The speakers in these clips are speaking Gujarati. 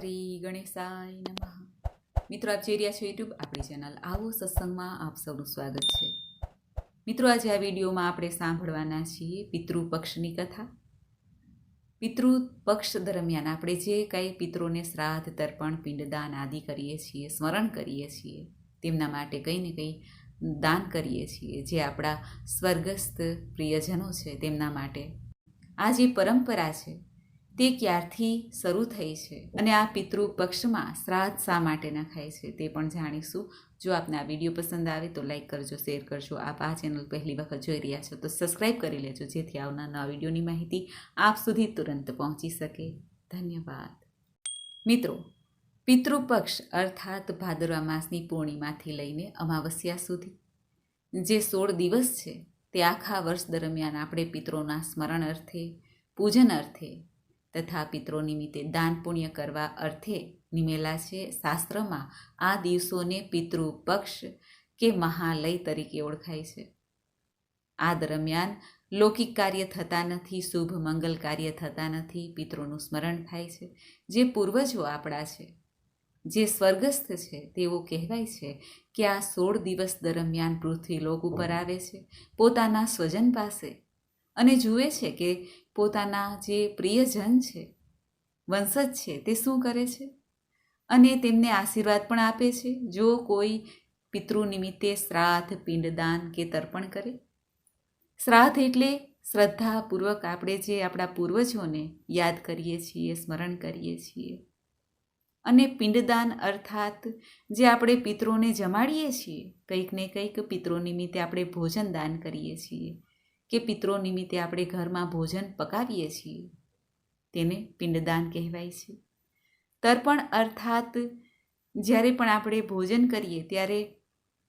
શ્રી ગણેશાય નમઃ. મિત્રો, આપ જોઈ રહ્યા છો યુટ્યુબ આપણી ચેનલ આવો સત્સંગમાં આપ સૌનું સ્વાગત છે. મિત્રો, આજે આ વિડીયોમાં આપણે સાંભળવાના છીએ પિતૃ પક્ષની કથા. પિતૃ પક્ષ દરમિયાન આપણે જે કાંઈ પિતૃને શ્રાદ્ધ, તર્પણ, પિંડદાન આદિ કરીએ છીએ, સ્મરણ કરીએ છીએ, તેમના માટે કંઈ ને કંઈ દાન કરીએ છીએ, જે આપણા સ્વર્ગસ્થ પ્રિયજનો છે, તેમના માટે આ જે પરંપરા છે તે ક્યારથી શરૂ થઈ છે? અને આ પિતૃ પક્ષમાં શ્રાદ્ધ શા માટે નખાય છે તે પણ જાણીશું. જો આપને આ વીડિયો પસંદ આવે તો લાઈક કરજો, શેર કરજો. આપ આ ચેનલ પહેલી વખત જોઈ રહ્યા છો તો સબસ્ક્રાઈબ કરી લેજો, જેથી આવનાર નવા વિડીયોની માહિતી આપ સુધી તુરંત પહોંચી શકે. ધન્યવાદ. મિત્રો, પિતૃપક્ષ અર્થાત ભાદરવા માસની પૂર્ણિમાથી લઈને અમાવસ્યા સુધી. જે સોળ દિવસ છે તે આખા વર્ષ દરમિયાન આપણે પિતૃના સ્મરણ અર્થે, પૂજન અર્થે તથા પિત્રો નિમિત્તે દાન પુણ્ય કરવા અર્થે નિમેલા છે શાસ્ત્રમાં, આ દિવસોને પિતૃ પક્ષ કે મહાલય તરીકે ઓળખાય છે. આ દરમિયાન લૌકિક કાર્ય થતા નથી, શુભ મંગલ કાર્ય થતા નથી, પિતૃનું સ્મરણ થાય છે. જે પૂર્વજો આપણા છે, જે સ્વર્ગસ્થ છે, તેઓ કહેવાય છે કે આ સોળ દિવસ દરમિયાન પૃથ્વી લોક ઉપર આવે છે. પોતાના સ્વજન પાસે અને જુએ છે કે પોતાના જે પ્રિયજન છે, વંશજ છે, તે શું કરે છે? અને તેમને આશીર્વાદ પણ આપે છે, જો કોઈ પિતૃ નિમિત્તે શ્રાદ્ધ, પિંડદાન કે તર્પણ કરે. શ્રાદ્ધ એટલે શ્રદ્ધાપૂર્વક આપણે જે આપણા પૂર્વજોને યાદ કરીએ છીએ, સ્મરણ કરીએ છીએ. અને પિંડદાન અર્થાત જે આપણે પિતૃને જમાડીએ છીએ, કંઈક ને કંઈક પિતૃ નિમિત્તે આપણે ભોજન દાન કરીએ છીએ. કે પિત્રો નિમિત્તે આપણે ઘરમાં ભોજન પકાવીએ છીએ. તેને પિંડદાન કહેવાય છે. તર્પણ અર્થાત જ્યારે પણ આપણે ભોજન કરીએ ત્યારે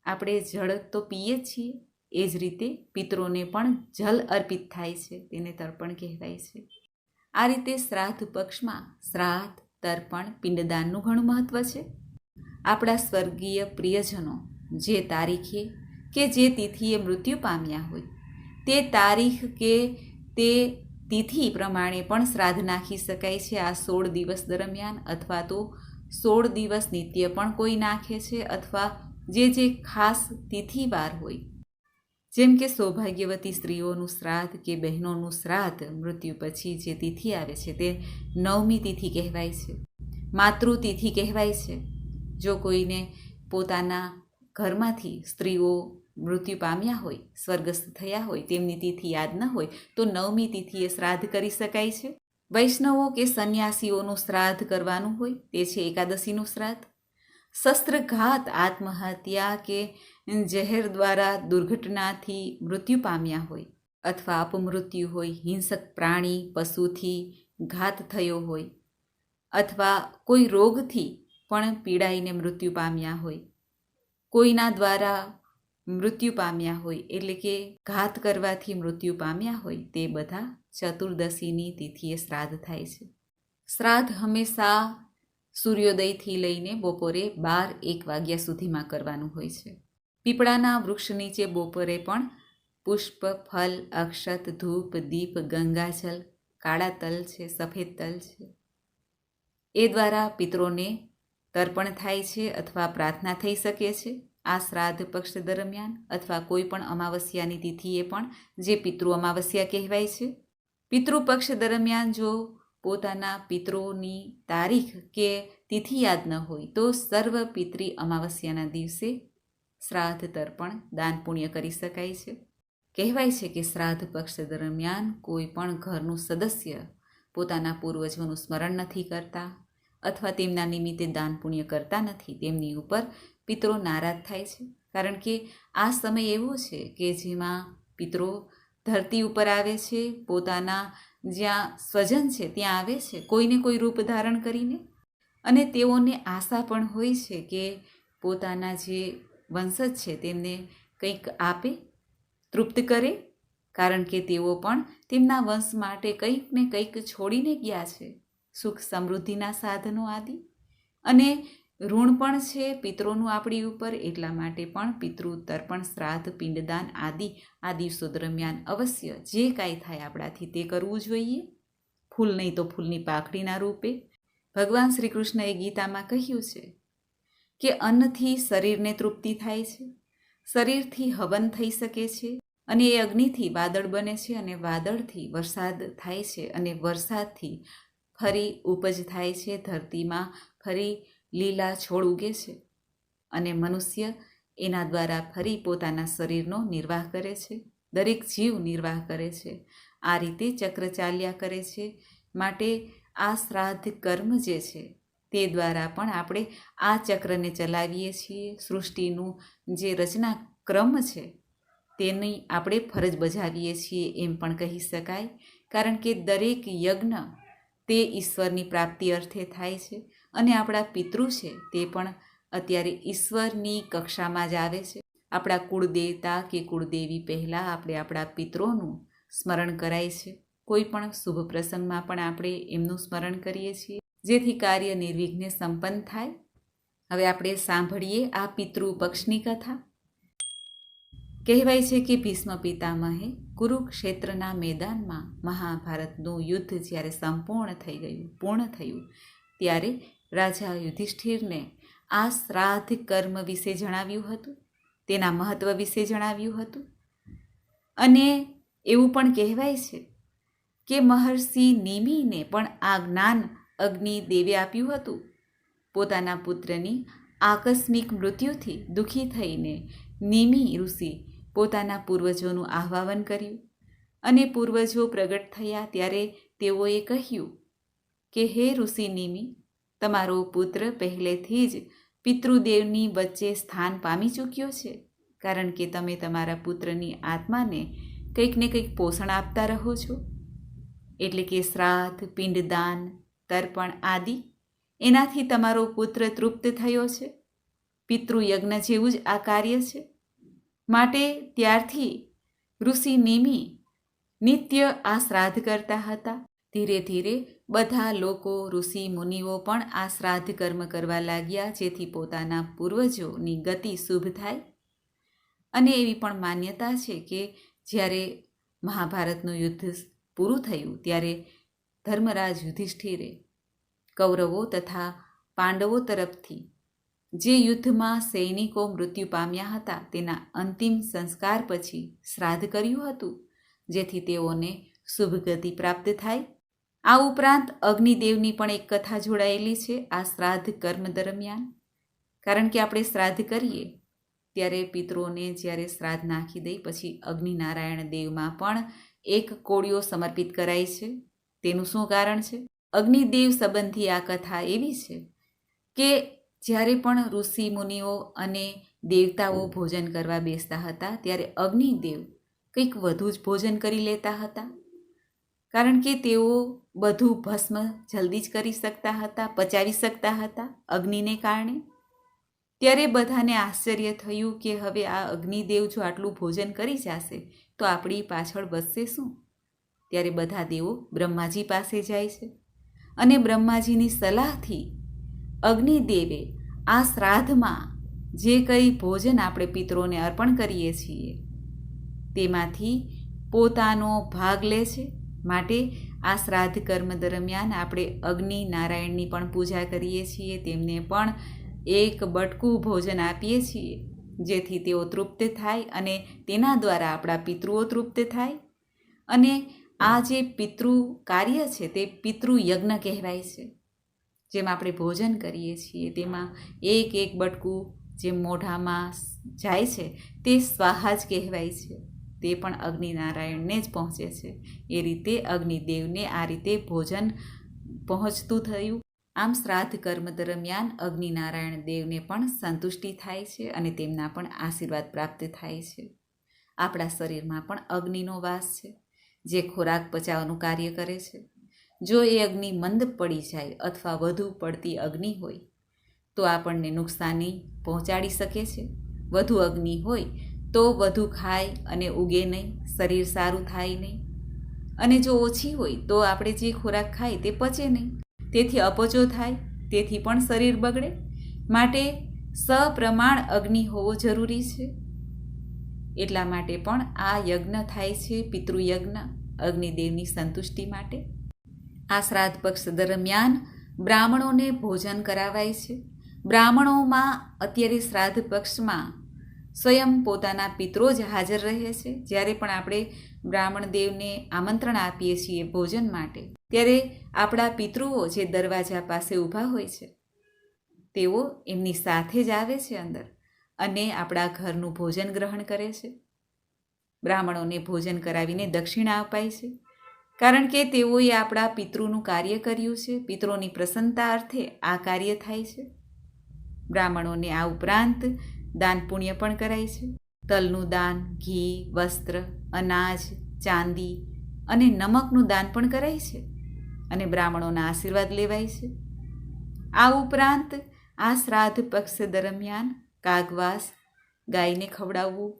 આપણે જળ તો પીએ જ છીએ. એ જ રીતે પિત્રોને પણ જલ અર્પિત થાય છે. તેને તર્પણ કહેવાય છે. આ રીતે શ્રાદ્ધ પક્ષમાં શ્રાદ્ધ, તર્પણ, પિંડદાનનું ઘણું મહત્ત્વ છે. આપણા સ્વર્ગીય પ્રિયજનો જે તારીખે કે જે તિથિએ મૃત્યુ પામ્યા હોય તે તારીખ કે તે તિથિ પ્રમાણે પણ શ્રાદ્ધ નાખી શકાય છે. આ સોળ દિવસ દરમિયાન અથવા તો સોળ દિવસ નિત્ય પણ કોઈ નાખે છે અથવા જે જે ખાસ તિથિવાર હોય. જેમ કે સૌભાગ્યવતી સ્ત્રીઓનું શ્રાદ્ધ કે બહેનોનું શ્રાદ્ધ મૃત્યુ પછી જે તિથિ આવે છે તે નવમી તિથિ કહેવાય છે. માતૃતિથિ કહેવાય છે. જો કોઈને પોતાના ઘરમાંથી સ્ત્રીઓ મૃત્યુ પામ્યા હોય, સ્વર્ગસ્થ થયા હોય, તેમની તિથિ યાદ ન હોય, તો નવમી તિથિએ શ્રાદ્ધ કરી શકાય છે. વૈષ્ણવો કે સંન્યાસીઓનું શ્રાદ્ધ કરવાનું હોય, તે છે એકાદશીનું શ્રાદ્ધ. શસ્ત્રઘાત, આત્મહત્યા કે જહેર દ્વારા દુર્ઘટનાથી મૃત્યુ પામ્યા હોય, અથવા અપમૃત્યુ હોય, હિંસક પ્રાણી, પશુથી ઘાત થયો હોય, અથવા કોઈ રોગથી પણ પીડાઈને મૃત્યુ પામ્યા હોય. કોઈના દ્વારા મૃત્યુ પામ્યા હોય, એટલે કે ઘાત કરવાથી મૃત્યુ પામ્યા હોય, તે બધા ચતુર્દશીની તિથિએ શ્રાદ્ધ થાય છે. શ્રાદ્ધ હંમેશા સૂર્યોદયથી લઈને બપોરે બાર એક વાગ્યા સુધીમાં કરવાનું હોય છે. પીપળાના વૃક્ષ નીચે બપોરે પણ પુષ્પ, ફલ, અક્ષત, ધૂપ, દીપ ગંગાજલ કાળા તલ છે, સફેદ તલ છે. એ દ્વારા પિત્રોને તર્પણ થાય છે અથવા પ્રાર્થના થઈ શકે છે. આ શ્રાદ્ધ પક્ષ દરમિયાન અથવા કોઈ પણ અમાવસ્યાની તિથિએ પણ જે પિતૃ અમાવસ્યા કહેવાય છે. પિતૃ પક્ષ દરમિયાન જો પોતાના પિતૃની તારીખ કે તિથિ યાદ ન હોય તો સર્વ પિતૃ અમાવસ્યાના દિવસે શ્રાદ્ધ તર્પણ દાન પુણ્ય કરી શકાય છે. કહેવાય છે કે શ્રાદ્ધ પક્ષ દરમિયાન કોઈ પણ ઘરનું સદસ્ય પોતાના પૂર્વજોનું સ્મરણ નથી કરતા અથવા તેમના નિમિત્તે દાન પુણ્ય કરતા નથી. તેમની ઉપર પિતરો નારાજ થાય છે. કારણ કે આ સમય એવો છે કે જેમાં પિતરો ધરતી ઉપર આવે છે, પોતાના જ્યાં સ્વજન છે ત્યાં આવે છે, કોઈને કોઈ રૂપ ધારણ કરીને. અને તેઓને આશા પણ હોય છે કે પોતાના જે વંશજ છે તેમને કંઈક આપે, તૃપ્ત કરે, કારણ કે તેઓ પણ તેમના વંશ માટે કંઈક ને કંઈક છોડીને ગયા છે. સુખ સમૃદ્ધિના સાધનો આદિ. અને ઋણ પણ છે પિત્રોનું આપણી ઉપર, એટલા માટે પણ પિતૃ તર્પણ શ્રાદ્ધ, પિંડદાન આદિ આ દિવસો દરમિયાન અવશ્ય જે કાંઈ થાય આપણાથી તે કરવું જોઈએ. ફૂલ નહીં તો ફૂલની પાખડીના રૂપે. ભગવાન શ્રી કૃષ્ણએ ગીતામાં કહ્યું છે કે અન્નથી શરીરને તૃપ્તિ થાય છે, શરીરથી હવન થઈ શકે છે અને એ અગ્નિથી વાદળ બને છે અને વાદળથી વરસાદ થાય છે અને વરસાદથી ફરી ઉપજ થાય છે, ધરતીમાં ફરી લીલા છોડ ઉગે છે અને મનુષ્ય એના દ્વારા ફરી પોતાના શરીરનો નિર્વાહ કરે છે. દરેક જીવ નિર્વાહ કરે છે. આ રીતે ચક્ર ચાલ્યા કરે છે. માટે આ શ્રાદ્ધ કર્મ જે છે તે દ્વારા પણ આપણે આ ચક્રને ચલાવીએ છીએ. સૃષ્ટિનું જે રચના ક્રમ છે તેની આપણે ફરજ બજાવીએ છીએ એમ પણ કહી શકાય. કારણ કે દરેક યજ્ઞ તે ઈશ્વરની પ્રાપ્તિ અર્થે થાય છે. અને આપણા પિતૃ છે તે પણ અત્યારે ઈશ્વરની કક્ષામાં જ આવે છે. આપણા કુળદેવતા કે કુળદેવી પહેલાં આપણે આપણા પિતૃનું સ્મરણ કરાય છે. કોઈ પણ શુભ પ્રસંગમાં પણ આપણે એમનું સ્મરણ કરીએ છીએ. જેથી કાર્ય નિર્વિઘ્ને સંપન્ન થાય. હવે આપણે સાંભળીએ આ પિતૃ પક્ષની કથા. કહેવાય છે કે ભીષ્મ પિતામહે કુરુક્ષેત્રના મેદાનમાં મહાભારતનું યુદ્ધ જ્યારે સંપૂર્ણ થઈ ગયું, પૂર્ણ થયું, ત્યારે રાજા યુધિષ્ઠિરને આ શ્રાદ્ધ કર્મ વિશે જણાવ્યું હતું, તેના મહત્વ વિશે જણાવ્યું હતું. અને એવું પણ કહેવાય છે કે મહર્ષિ નિમિને પણ આ જ્ઞાન અગ્નિ દેવે આપ્યું હતું. પોતાના પુત્રની આકસ્મિક મૃત્યુથી દુઃખી થઈને નિમિ ઋષિ પોતાના પૂર્વજોનું આહ્વાન કર્યું અને પૂર્વજો પ્રગટ થયા ત્યારે તેઓએ કહ્યું કે, હે ઋષિ નિમિ તમારો પુત્ર પહેલેથી જ પિતૃદેવની વચ્ચે સ્થાન પામી ચૂક્યો છે, કારણ કે તમે તમારા પુત્રની આત્માને કંઈક ને કંઈક પોષણ આપતા રહો છો. એટલે કે શ્રાદ્ધ, પિંડદાન, તર્પણ આદિ એનાથી તમારો પુત્ર તૃપ્ત થયો છે. પિતૃયજ્ઞ જેવું જ આ કાર્ય છે. માટે ત્યારથી ઋષિ નિમિ નિત્ય આ શ્રાદ્ધ કરતા હતા. ધીરે ધીરે બધા લોકો, ઋષિ, મુનિઓ પણ આ શ્રાદ્ધ કર્મ કરવા લાગ્યા, જેથી પોતાના પૂર્વજોની ગતિ શુભ થાય. અને એવી પણ માન્યતા છે કે જ્યારે મહાભારતનું યુદ્ધ પૂરું થયું, ત્યારે ધર્મરાજ યુધિષ્ઠિરે કૌરવો તથા પાંડવો તરફથી જે યુદ્ધમાં સૈનિકો મૃત્યુ પામ્યા હતા, તેના અંતિમ સંસ્કાર પછી શ્રાદ્ધ કર્યું હતું, જેથી તેઓને શુભ ગતિ પ્રાપ્ત થાય. આ ઉપરાંત અગ્નિદેવની પણ એક કથા જોડાયેલી છે, આ શ્રાદ્ધ કર્મ દરમિયાન. કારણ કે આપણે શ્રાદ્ધ કરીએ, ત્યારે પિતૃઓને જ્યારે શ્રાદ્ધ નાખી દઈ, પછી અગ્નિનારાયણ દેવમાં પણ એક કોળીઓ સમર્પિત કરાય છે. તેનું શું કારણ છે? અગ્નિદેવ સંબંધી આ કથા એવી છે કે જ્યારે પણ ઋષિ મુનિઓ અને દેવતાઓ ભોજન કરવા બેસતા હતા, ત્યારે અગ્નિદેવ કંઈક વધુ જ ભોજન કરી લેતા હતા. કારણ કે તેઓ બધું ભસ્મ જલ્દી જ કરી શકતા હતા, પચાવી શકતા હતા અગ્નિને કારણે? ત્યારે બધાને આશ્ચર્ય થયું કે હવે આ અગ્નિદેવ જો આટલું ભોજન કરી જશે, તો આપણી પાછળ વધશે શું? ત્યારે બધા દેવો બ્રહ્માજી પાસે જાય છે અને બ્રહ્માજીની સલાહથી અગ્નિદેવે આ શ્રાદ્ધમાં જે કંઈ ભોજન આપણે પિત્રોને અર્પણ કરીએ છીએ, તેમાંથી પોતાનો ભાગ લે છે, માટે આ શ્રાદ્ધ કર્મ દરમિયાન આપણે અગ્નિ નારાયણની પણ પૂજા કરીએ છીએ, તેમને પણ એક બટકું ભોજન આપીએ છીએ, જેથી તેઓ તૃપ્ત થાય અને તેના દ્વારા આપણા પિતૃઓ તૃપ્ત થાય. અને આ જે પિતૃ કાર્ય છે તે પિતૃયજ્ઞ કહેવાય છે, જેમ આપણે ભોજન કરીએ છીએ, તેમાં એક એક બટકું જે મોઢામાં જાય છે તે સ્વાહા જ કહેવાય છે. તે પણ અગ્નિનારાયણને જ પહોંચે છે. એ રીતે અગ્નિદેવને આ રીતે ભોજન પહોંચતું થયું. આમ શ્રાદ્ધ કર્મ દરમિયાન અગ્નિનારાયણ દેવને પણ સંતુષ્ટિ થાય છે અને તેમના પણ આશીર્વાદ પ્રાપ્ત થાય છે. આપણા શરીરમાં પણ અગ્નિનો વાસ છે, જે ખોરાક પચાવવાનું કાર્ય કરે છે. જો એ અગ્નિ મંદ પડી જાય અથવા વધુ પડતી અગ્નિ હોય, તો આપણને નુકસાની પહોંચાડી શકે છે. વધુ અગ્નિ હોય તો વધુ ખાય અને ઉગે નહીં, શરીર સારું થાય નહીં. અને જો ઓછી હોય તો આપણે જે ખોરાક ખાય તે પચે નહીં. તેથી અપચો થાય, તેથી પણ શરીર બગડે. માટે સપ્રમાણ અગ્નિ હોવો જરૂરી છે. એટલા માટે પણ આ યજ્ઞ થાય છે પિતૃયજ્ઞ, અગ્નિદેવની સંતુષ્ટિ માટે. આ શ્રાદ્ધ પક્ષ દરમિયાન બ્રાહ્મણોને ભોજન કરાવાય છે. બ્રાહ્મણોમાં અત્યારે શ્રાદ્ધ પક્ષમાં સ્વયં પોતાના પિત્રો જ હાજર રહે છે. જ્યારે પણ આપણે બ્રાહ્મણ દેવને આમંત્રણ આપીએ છીએ ભોજન માટે, ત્યારે આપણા પિતૃઓ જે દરવાજા પાસે ઊભા હોય છે, તેઓ એમની સાથે જ આવે છે અંદર અને આપણા ઘરનું ભોજન ગ્રહણ કરે છે. બ્રાહ્મણોને ભોજન કરાવીને દક્ષિણા અપાય છે. કારણ કે તેઓએ આપણા પિતૃનું કાર્ય કર્યું છે. પિતૃની પ્રસન્નતા અર્થે આ કાર્ય થાય છે. બ્રાહ્મણોને આ ઉપરાંત દાન પુણ્ય પણ કરાય છે. તલનું દાન, ઘી, વસ્ત્ર, અનાજ, ચાંદી અને નમકનું દાન પણ કરાય છે અને બ્રાહ્મણોના આશીર્વાદ લેવાય છે. આ ઉપરાંત આ શ્રાદ્ધ પક્ષ દરમિયાન કાગવાસ, ગાયને ખવડાવવું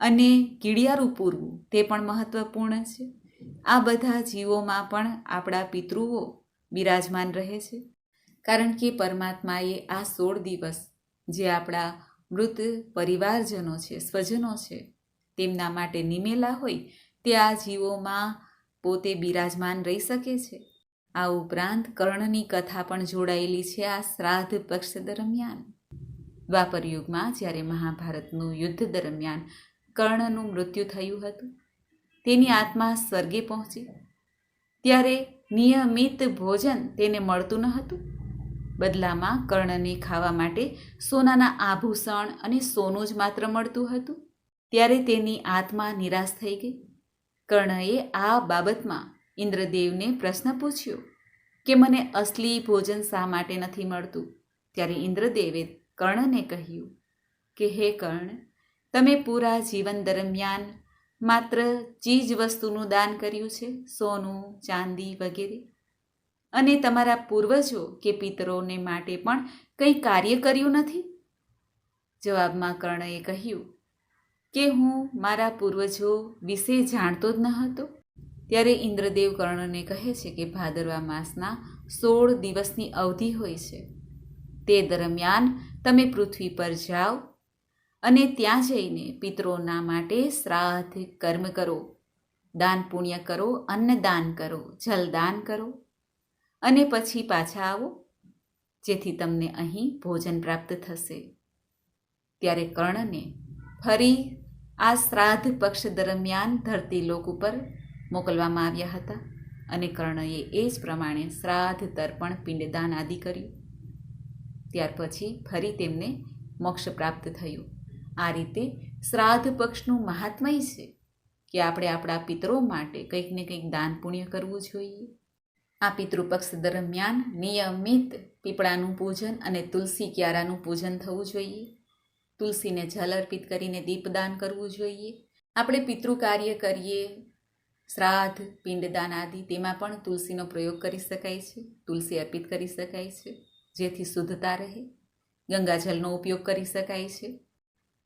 અને કીડિયારું પૂરવું તે પણ મહત્વપૂર્ણ છે. આ બધા જીવોમાં પણ આપણા પિતૃઓ બિરાજમાન રહે છે. કારણ કે પરમાત્માએ આ સોળ દિવસ જે આપણા મૃત પરિવારજનો છે, સ્વજનો છે, તેમના માટે નિમેલા હોય તે આ જીવોમાં પોતે બિરાજમાન રહી શકે છે. આ ઉપરાંત કર્ણની કથા પણ જોડાયેલી છે આ શ્રાદ્ધ પક્ષ દરમિયાન. દ્વાપર યુગમાં જ્યારે મહાભારતનું યુદ્ધ દરમિયાન કર્ણનું મૃત્યુ થયું હતું, તેની આત્મા સ્વર્ગે પહોંચી. ત્યારે નિયમિત ભોજન તેને મળતું ન હતું. બદલામાં કર્ણને ખાવા માટે સોનાના આભૂષણ અને સોનું જ માત્ર મળતું હતું. ત્યારે તેની આત્મા નિરાશ થઈ ગઈ. કર્ણએ આ બાબતમાં ઇન્દ્રદેવને પ્રશ્ન પૂછ્યો કે મને અસલી ભોજન શા માટે નથી મળતું? ત્યારે ઇન્દ્રદેવે કર્ણને કહ્યું કે, હે કર્ણ, તમે પૂરા જીવન દરમિયાન માત્ર ચીજ વસ્તુનું દાન કર્યું છે, સોનું, ચાંદી વગેરે. અને તમારા પૂર્વજો કે પિતરોને માટે પણ કંઈ કાર્ય કર્યું નથી? જવાબમાં કર્ણએ કહ્યું, કે હું મારા પૂર્વજો વિશે જાણતો જ ન હતો? ત્યારે ઇન્દ્રદેવ કર્ણને કહે છે કે ભાદરવા માસના સોળ દિવસની અવધિ હોય છે. તે દરમિયાન તમે પૃથ્વી પર જાઓ અને ત્યાં જઈને પિતરોના માટે શ્રાદ્ધ કર્મ કરો. દાન પુણ્ય કરો, અન્નદાન કરો, જલદાન કરો. અને પછી પાછા આવો, જેથી તમને અહીં ભોજન પ્રાપ્ત થશે. ત્યારે કર્ણને ફરી આ શ્રાદ્ધ પક્ષ દરમિયાન ધરતી લોક ઉપર મોકલવામાં આવ્યા હતા અને કર્ણએ એ જ પ્રમાણે શ્રાદ્ધ, તર્પણ, પિંડદાન આદિ કર્યું. ત્યાર પછી ફરી તેમને મોક્ષ પ્રાપ્ત થયું. આ રીતે શ્રાદ્ધ પક્ષનું મહાત્મય છે કે આપણે આપણા પિતરો માટે કંઈક ને કંઈક દાન પુણ્ય કરવું જોઈએ. આ પિતૃપક્ષ દરમિયાન નિયમિત પીપળાનું પૂજન અને તુલસી ક્યારાનું પૂજન થવું જોઈએ. તુલસીને જલ અર્પિત કરીને દીપદાન કરવું જોઈએ. આપણે પિતૃ કાર્ય કરીએ. શ્રાદ્ધ, પિંડદાન આદિ તેમાં પણ તુલસીનો પ્રયોગ કરી શકાય છે. તુલસી અર્પિત કરી શકાય છે. જેથી શુદ્ધતા રહે. ગંગાજલનો ઉપયોગ કરી શકાય છે.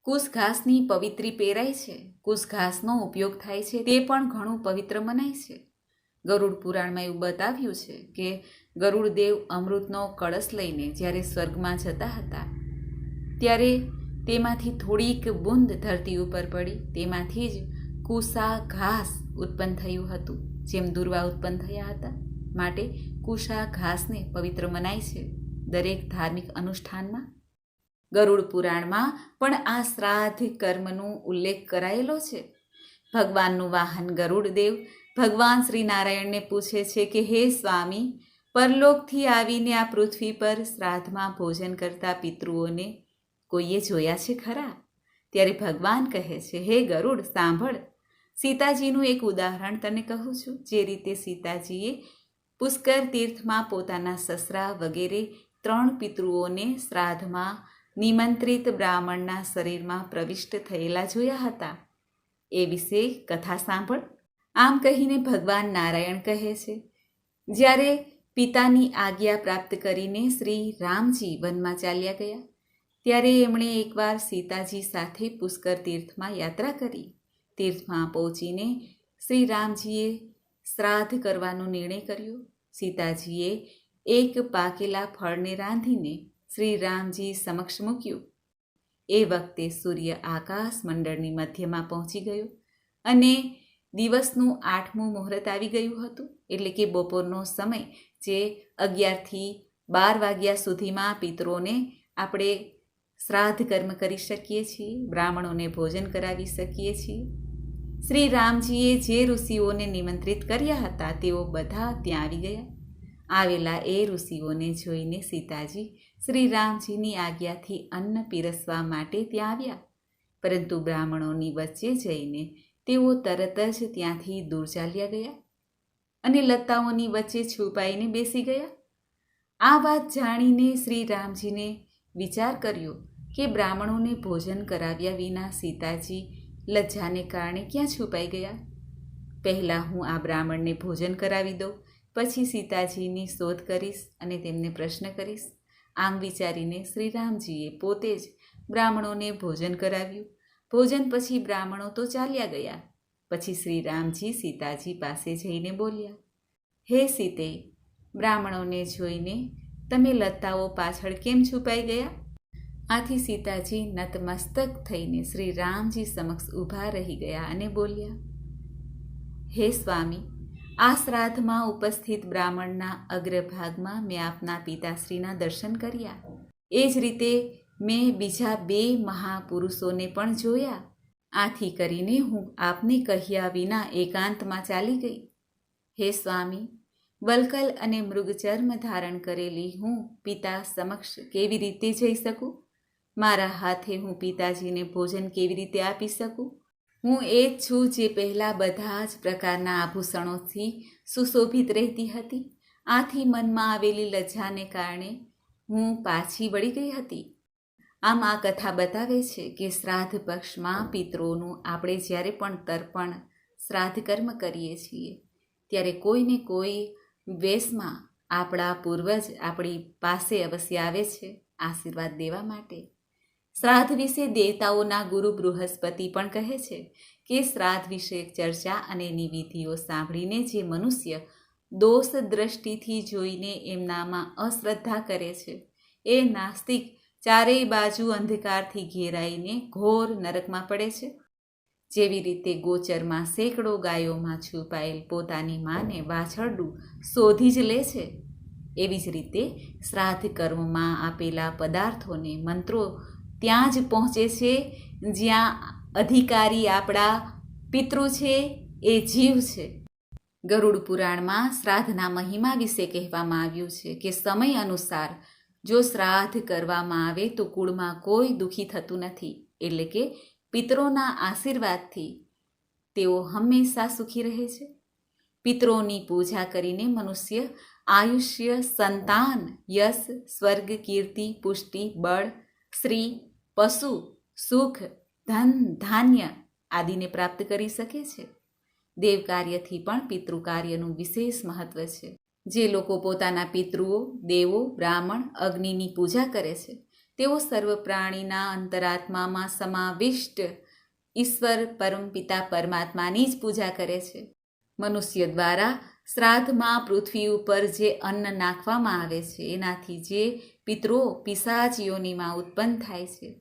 કુશ ઘાસની પવિત્રી પહેરાય છે. કુશ ઘાસનો ઉપયોગ થાય છે. તે પણ ઘણું પવિત્ર મનાય છે. ગરુડ પુરાણમાં એવું બતાવ્યું છે કે ગરુડ દેવ અમૃતનો કળશ લઈને જ્યારે સ્વર્ગમાં જતા હતા, ત્યારે તેમાંથી થોડીક બુંદ ધરતી ઉપર પડી. તેમાંથી જ કુસા ઘાસ ઉત્પન્ન થયું હતું, જેમ દુર્વા ઉત્પન્ન થયા હતા. માટે કુશા ઘાસને પવિત્ર મનાય છે દરેક ધાર્મિક અનુષ્ઠાનમાં. ગરુડ પુરાણમાં પણ આ શ્રાદ્ધ કર્મનું ઉલ્લેખ કરાયેલો છે. ભગવાનનું વાહન ગરુડ દેવ ભગવાન શ્રી નારાયણને પૂછે છે કે, હે સ્વામી, પરલોકથી આવીને આ પૃથ્વી પર શ્રાદ્ધમાં ભોજન કરતા પિતૃઓને કોઈએ જોયા છે ખરા? ત્યારે ભગવાન કહે છે, હે ગરુડ, સાંભળ. સીતાજીનું એક ઉદાહરણ તને કહું છું. જે રીતે સીતાજીએ પુષ્કર તીર્થમાં પોતાના સસરા વગેરે ત્રણ પિતૃઓને શ્રાદ્ધમાં નિમંત્રિત બ્રાહ્મણના શરીરમાં પ્રવિષ્ટ થયેલા જોયા હતા. એ વિશે કથા સાંભળ. આમ કહીને ભગવાન નારાયણ કહે છે, જ્યારે પિતાની આજ્ઞા પ્રાપ્ત કરીને શ્રી રામજી વનમાં ચાલ્યા ગયા, ત્યારે એમણે એકવાર સીતાજી સાથે પુષ્કર તીર્થમાં યાત્રા કરી. તીર્થમાં પહોંચીને શ્રી રામજીએ શ્રાદ્ધ કરવાનો નિર્ણય કર્યો. સીતાજીએ એક પાકેલા ફળને રાંધીને શ્રી રામજી સમક્ષ મૂક્યું. એ વખતે સૂર્ય આકાશ મંડળની મધ્યમાં પહોંચી ગયો અને દિવસનું આઠમું મુહૂર્ત આવી ગયું હતું, એટલે કે બપોરનો સમય જે અગિયારથી બાર વાગ્યા સુધીમાં પિતરોને આપણે શ્રાદ્ધ કર્મ કરી શકીએ છીએ, બ્રાહ્મણોને ભોજન કરાવી શકીએ છીએ. શ્રી રામજીએ જે ઋષિઓને નિમંત્રિત કર્યા હતા, તેઓ બધા ત્યાં આવી ગયા. આવેલા એ ઋષિઓને જોઈને સીતાજી શ્રી રામજીની આજ્ઞાથી અન્ન પીરસવા માટે ત્યાં આવ્યા. પરંતુ બ્રાહ્મણોની વચ્ચે જઈને તેઓ તરત જ ત્યાંથી દૂર ચાલ્યા ગયા અને લતાઓની વચ્ચે છુપાઈને બેસી ગયા. આ વાત જાણીને શ્રી રામજીને વિચાર કર્યો કે બ્રાહ્મણોને ભોજન કરાવ્યા વિના સીતાજી લજ્જાને કારણે ક્યાં છુપાઈ ગયા? પહેલાં હું આ બ્રાહ્મણને ભોજન કરાવી દઉં, પછી સીતાજીની શોધ કરીશ અને તેમને પ્રશ્ન કરીશ. આમ વિચારીને શ્રી રામજીએ પોતે જ બ્રાહ્મણોને ભોજન કરાવ્યું. ભોજન પછી બ્રાહ્મણો તો ચાલ્યા ગયા. પછી શ્રી રામજી સીતાજી પાસે જઈને બોલ્યા, હે સીતે, બ્રાહ્મણોને જોઈને તમે લતાઓ પાછળ કેમ છુપાઈ ગયા? આથી સીતાજી નતમસ્તક થઈને શ્રી રામજી સમક્ષ ઊભા રહી ગયા અને બોલ્યા, હે સ્વામી, આ શ્રાદ્ધમાં ઉપસ્થિત બ્રાહ્મણના અગ્રભાગમાં મેં આપના પિતાશ્રીના દર્શન કર્યા. એ જ રીતે મેં બીજા બે મહાપુરુષોને પણ જોયા. આથી કરીને હું આપને કહ્યા વિના એકાંતમાં ચાલી ગઈ. હે સ્વામી, વલકલ અને મૃગચર્મ ધારણ કરેલી હું પિતા સમક્ષ કેવી રીતે જઈ શકું? મારા હાથે હું પિતાજીને ભોજન કેવી રીતે આપી શકું? હું એ જ છું જે પહેલાં બધા જ પ્રકારના આભૂષણોથી સુશોભિત રહેતી હતી. આથી મનમાં આવેલી લજ્જાને કારણે હું પાછી વળી ગઈ હતી. આમ આ કથા બતાવે છે કે શ્રાદ્ધ પક્ષમાં પિતૃઓનું આપણે જ્યારે પણ તર્પણ, શ્રાદ્ધ કર્મ કરીએ છીએ, ત્યારે કોઈને કોઈ વેશમાં આપણા પૂર્વજ આપણી પાસે અવશ્ય આવે છે આશીર્વાદ દેવા માટે. શ્રાદ્ધ વિશે દેવતાઓના ગુરુ બૃહસ્પતિ પણ કહે છે કે શ્રાદ્ધ વિશે ચર્ચા અને એની વિધિઓ સાંભળીને જે મનુષ્ય દોષ દ્રષ્ટિથી જોઈને એમનામાં અશ્રદ્ધા કરે છે, એ નાસ્તિક ચારેય બાજુ અંધકારથી ઘેરાઈને ઘોર નરકમાં પડે છે. જેવી રીતે ગોચરમાં સેંકડો ગાયોમાં છુપાયેલ પોતાની માને વાછરડું શોધી જ લે છે. એવી જ રીતે શ્રાદ્ધ કર્મમાં આપેલા પદાર્થોને મંત્રો ત્યાં જ પહોંચે છે, જ્યાં અધિકારી આપણા પિતૃ છે, એ જીવ છે. ગરુડ પુરાણમાં શ્રાદ્ધના મહિમા વિશે કહેવામાં આવ્યું છે કે સમય અનુસાર જો શ્રાદ્ધ કરવામાં આવે તો કુળમાં કોઈ દુઃખી થતું નથી, એટલે કે પિતરોના આશીર્વાદથી તેઓ હંમેશા સુખી રહે છે. પિતરોની પૂજા કરીને મનુષ્ય આયુષ્ય, સંતાન, યશ, સ્વર્ગ, કીર્તિ, પુષ્ટિ, બળ શ્રી પશુ, સુખ, ધન, ધાન્ય આદિને પ્રાપ્ત કરી શકે છે. દેવ કાર્યથી પણ પિતૃ કાર્યનું વિશેષ મહત્વ છે. જે લોકો પોતાના પિતૃઓ, દેવો, બ્રાહ્મણ, અગ્નિની પૂજા કરે છે, તેઓ સર્વ પ્રાણીના અંતરાત્મામાં સમાવિષ્ટ ઈશ્વર પરમપિતા પરમાત્માની જ પૂજા કરે છે. મનુષ્ય દ્વારા શ્રાદ્ધમાં પૃથ્વી ઉપર જે અન્ન નાખવામાં આવે છે, એનાથી જે પિતરો પિશાચ ઉત્પન્ન થાય છે,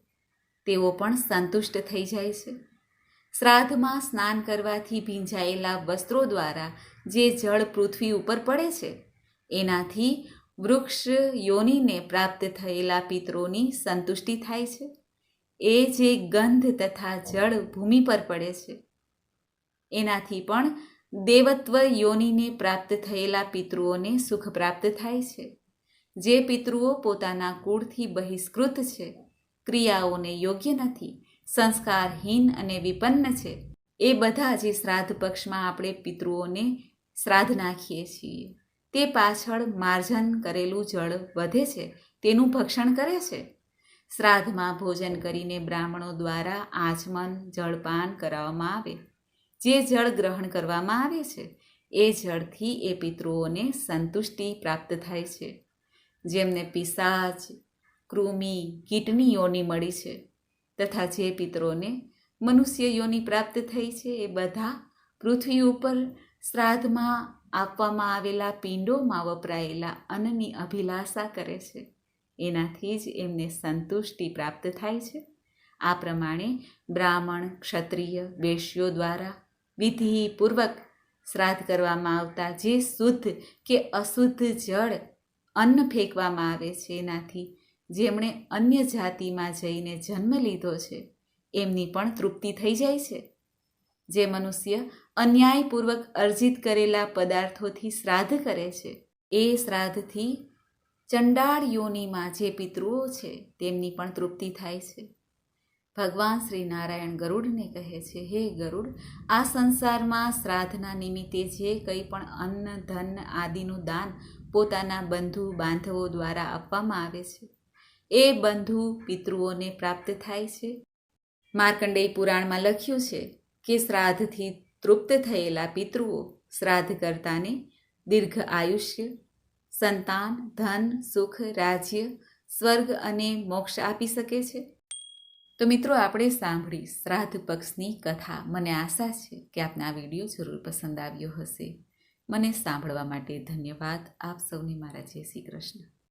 તેઓ પણ સંતુષ્ટ થઈ જાય છે. શ્રાદ્ધમાં સ્નાન કરવાથી ભીંજાયેલા વસ્ત્રો દ્વારા જે જળ પૃથ્વી ઉપર પડે છે. એનાથી વૃક્ષ યોનિને પ્રાપ્ત થયેલા પિત્રોની સંતુષ્ટિ થાય છે. એ જે ગંધ તથા જળ ભૂમિ પર પડે છે. એનાથી પણ દેવત્વ યોનિને પ્રાપ્ત થયેલા પિતૃઓને સુખ પ્રાપ્ત થાય છે. જે પિતૃઓ પોતાના કુળથી બહિષ્કૃત છે, ક્રિયાઓને યોગ્ય નથી, સંસ્કારહીન અને વિપન્ન છે. એ બધા જે શ્રાદ્ધ પક્ષમાં આપણે પિતૃઓને શ્રાદ્ધ નાખીએ છીએ. તે પાછળ માર્જન કરેલું જળ વધે છે, તેનું ભક્ષણ કરે છે? શ્રાદ્ધમાં ભોજન કરીને બ્રાહ્મણો દ્વારા આચમન, જળપાન કરાવવામાં આવે. જે જળ ગ્રહણ કરવામાં આવે છે, એ જળથી એ પિતૃઓને સંતુષ્ટિ પ્રાપ્ત થાય છે. જેમને પિશાચ કૃમિ, કીટની યોની મળી છે તથા જે પિતૃઓને મનુષ્ય યોની પ્રાપ્ત થઈ છે, એ બધા પૃથ્વી ઉપર શ્રાદ્ધમાં આપવામાં આવેલા પિંડોમાં વપરાયેલા અન્નની અભિલાષા કરે છે. એનાથી જ એમને સંતુષ્ટિ પ્રાપ્ત થાય છે. આ પ્રમાણે બ્રાહ્મણ, ક્ષત્રિય, વેશ્યો દ્વારા વિધિપૂર્વક શ્રાદ્ધ કરવામાં આવતા જે શુદ્ધ કે અશુદ્ધ જળ અન્ન ફેંકવામાં આવે છે, એનાથી જેમણે અન્ય જાતિમાં જઈને જન્મ લીધો છે, એમની પણ તૃપ્તિ થઈ જાય છે. જે મનુષ્ય અન્યાયપૂર્વક અર્જિત કરેલા પદાર્થોથી શ્રાદ્ધ કરે છે. એ શ્રાદ્ધથી ચંડાળ યોનિમાં જે પિતૃઓ છે, તેમની પણ તૃપ્તિ થાય છે. ભગવાન શ્રી નારાયણ ગરુડને કહે છે, હે ગરુડ, આ સંસારમાં શ્રાદ્ધના નિમિત્તે જે કંઈ પણ અન્ન, ધન આદિનું દાન પોતાના બંધુ બાંધવો દ્વારા આપવામાં આવે છે, એ બંધુ પિતૃઓને પ્રાપ્ત થાય છે. માર્કંડેય પુરાણમાં લખ્યું છે કે શ્રાદ્ધથી તૃપ્ત થયેલા પિતૃઓ શ્રાદ્ધ કરતાને દીર્ઘ આયુષ્ય, સંતાન, ધન, સુખ, રાજ્ય, સ્વર્ગ અને મોક્ષ આપી શકે છે? તો મિત્રો, આપણે સાંભળી શ્રાદ્ધ પક્ષની કથા. મને આશા છે કે આપને આ વીડિયો જરૂર પસંદ આવ્યો હશે. મને સાંભળવા માટે ધન્યવાદ. આપ સૌને મારા જય શ્રી કૃષ્ણ.